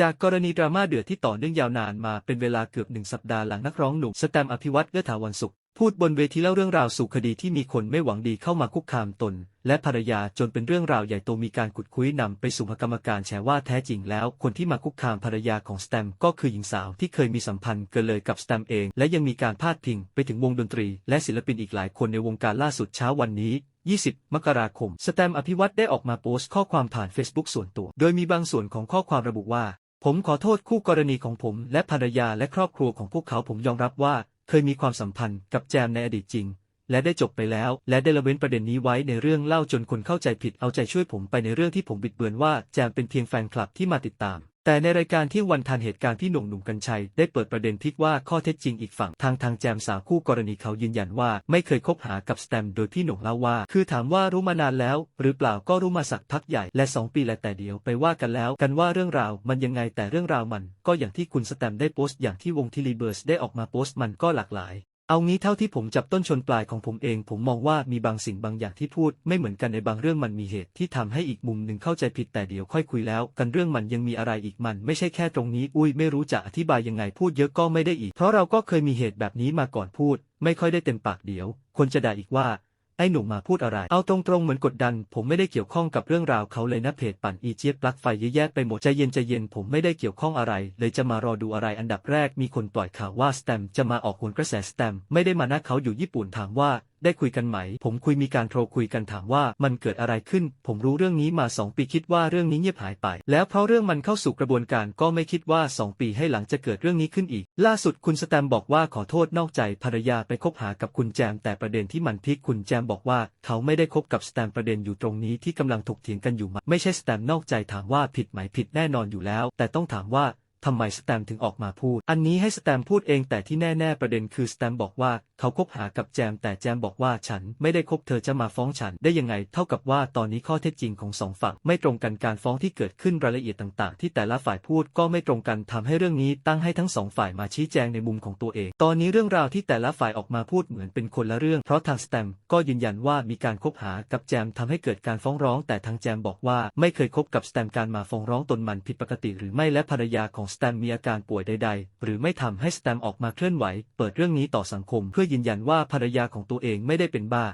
จากกรณีดราม่าเดือดที่ต่อเนื่องยาวนานมาเป็นเวลาเกือบหนึ่งสัปดาห์หลังนักร้องหนุ่มสแตมอภิวัตเอื้อถาวันสุข พูดบนเวทีเล่าเรื่องราวสู่คดีที่มีคนไม่หวังดีเข้ามาคุกคามตน และภรรยาจนเป็นเรื่องราวใหญ่โตมีการขุดคุยนำไปสู่คณะกรรมการแฉว่าแท้จริงแล้ว คนที่มาคุกคามภรรยาของสแตมก็คือหญิงสาวที่เคยมีสัมพันธ์เกินเลยกับสแตมเอง และยังมีการพาดพิงไปถึงวงดนตรี และศิลปินอีกหลายคนในวงการล่าสุดเช้าวันนี้20 มกราคม สแตมอภิวัตได้ออกมาโพสต์ข้อความผ่าน Facebook ส่วนตัว โดยมีบางส่วนของข้อความระบุว่า ผมขอโทษคู่กรณีของผม และภรรยาและครอบครัวของพวกเขาผมยอมรับว่า เคยมีความสัมพันธ์กับแจมในอดีตจริง และได้จบไปแล้ว และได้ละเว้นประเด็นนี้ไว้ในเรื่องเล่าจนคนเข้าใจผิดเอาใจช่วยผมไปในเรื่องที่ผมบิดเบือนว่าแจมเป็นเพียงแฟนคลับที่มาติดตาม แต่ในรายการที่วันทันเหตุการณ์พี่หนุ่มหนุ่มกัญชัย ได้เปิดประเด็นพลิกว่าข้อเท็จจริงอีกฝั่งทางทางแจมสาวคู่กรณีเขายืนยันว่า ไม่เคยคบหากับสแตมโดยพี่หนุ่มเล่าว่า คือถามว่ารู้มานานแล้ว หรือเปล่าก็รู้มาสักพักใหญ่และสองปีและแต่เดียวไปว่ากันแล้ว กันว่าเรื่องราวมันยังไงแต่เรื่องราวมัน ก็อย่างที่คุณสแตมได้โพสต์อย่างที่วงทิลีเบิร์สได้ออกมาโพสต์มันก็หลากหลาย เอางี้เท่าที่ผมจับต้นชนปลายของผมเอง ผมมองว่ามีบางสิ่งบางอย่างที่พูด ไม่เหมือนกันในบางเรื่องมันมีเหตุที่ทำให้อีกมุมหนึ่งเข้าใจผิดแต่เดี๋ยวค่อยคุยแล้ว กันเรื่องมันยังมีอะไรอีกมันไม่ใช่แค่ตรงนี้ อุ้ยไม่รู้จะอธิบายยังไงพูดเยอะก็ไม่ได้อีก เพราะเราก็เคยมีเหตุแบบนี้มาก่อนพูด ไม่ค่อยได้เต็มปากเดี๋ยว คนจะด่าอีกว่า ไอ้หนุ่มมาพูดอะไร เอาตรงๆเหมือนกดดัน ผมไม่ได้เกี่ยวข้องกับเรื่องราวเขาเลยนะเพจปั่นอีเจี๊ยบปลั๊กไฟเยอะแยะไปหมดใจเย็นใจเย็นผมไม่ได้เกี่ยวข้องอะไร เลยจะมารอดูอะไรอันดับแรกมีคนปล่อยข่าวว่าสแตมจะมาออกโหนกระแสสแตมไม่ได้มานะเขาอยู่ญี่ปุ่นถามว่า ได้คุยกันไหม ผมคุยมีการโทรคุยกันถามว่ามันเกิดอะไรขึ้น ผมรู้เรื่องนี้มาสองปีคิดว่าเรื่องนี้เงียบหายไป แล้วเพราะเรื่องมันเข้าสู่กระบวนการก็ไม่คิดว่าสองปีให้หลังจะเกิดเรื่องนี้ขึ้นอีก ล่าสุดคุณสแตมบอกว่าขอโทษนอกใจภรรยาไปคบหากับคุณแจมแต่ประเด็นที่มันพิกคุณแจมบอกว่า เขาไม่ได้คบกับสแตมประเด็นอยู่ตรงนี้ที่กำลังถกเถียงกันอยู่มาไม่ใช่สแตมนอกใจถามว่าผิดไหมผิดแน่นอนอยู่แล้ว แต่ต้องถามว่าทำไมสแตมถึงออกมาพูด อันนี้ให้สแตมพูดเองแต่ที่แน่ ๆ ประเด็นคือสแตมบอกว่าเขาคบหากับแจมแต่แจมบอกว่าฉันไม่ได้คบเธอจะมาฟ้องฉันได้ยังไง เท่ากับว่าตอนนี้ข้อเท็จจริงของสองฝั่งไม่ตรงกันการฟ้องที่เกิดขึ้นรายละเอียดต่างๆ ที่แต่ละฝ่ายพูดก็ไม่ตรงกันทำให้เรื่องนี้ตั้งให้ทั้งสองฝ่ายมาชี้แจงในมุมของตัวเอง ตอนนี้เรื่องราวที่แต่ละฝ่ายออกมาพูดเหมือนเป็นคนละเรื่อง เพราะทางสแตมก็ยืนยันว่ามีการคบหากับแจมทำให้เกิดการฟ้องร้อง แต่ทางแจมบอกว่าไม่เคยคบกับสแตมการมาฟ้องร้องตนมันผิดปกติหรือไม่และภรรยาของสแตมมีอาการป่วยใด ๆ หรือไม่ทำให้สแตมออกมาเคลื่อนไหว เปิดเรื่องนี้ต่อสังคมเพื่อยืนยันว่าภรรยาของตัวเองไม่ได้เป็นบ้า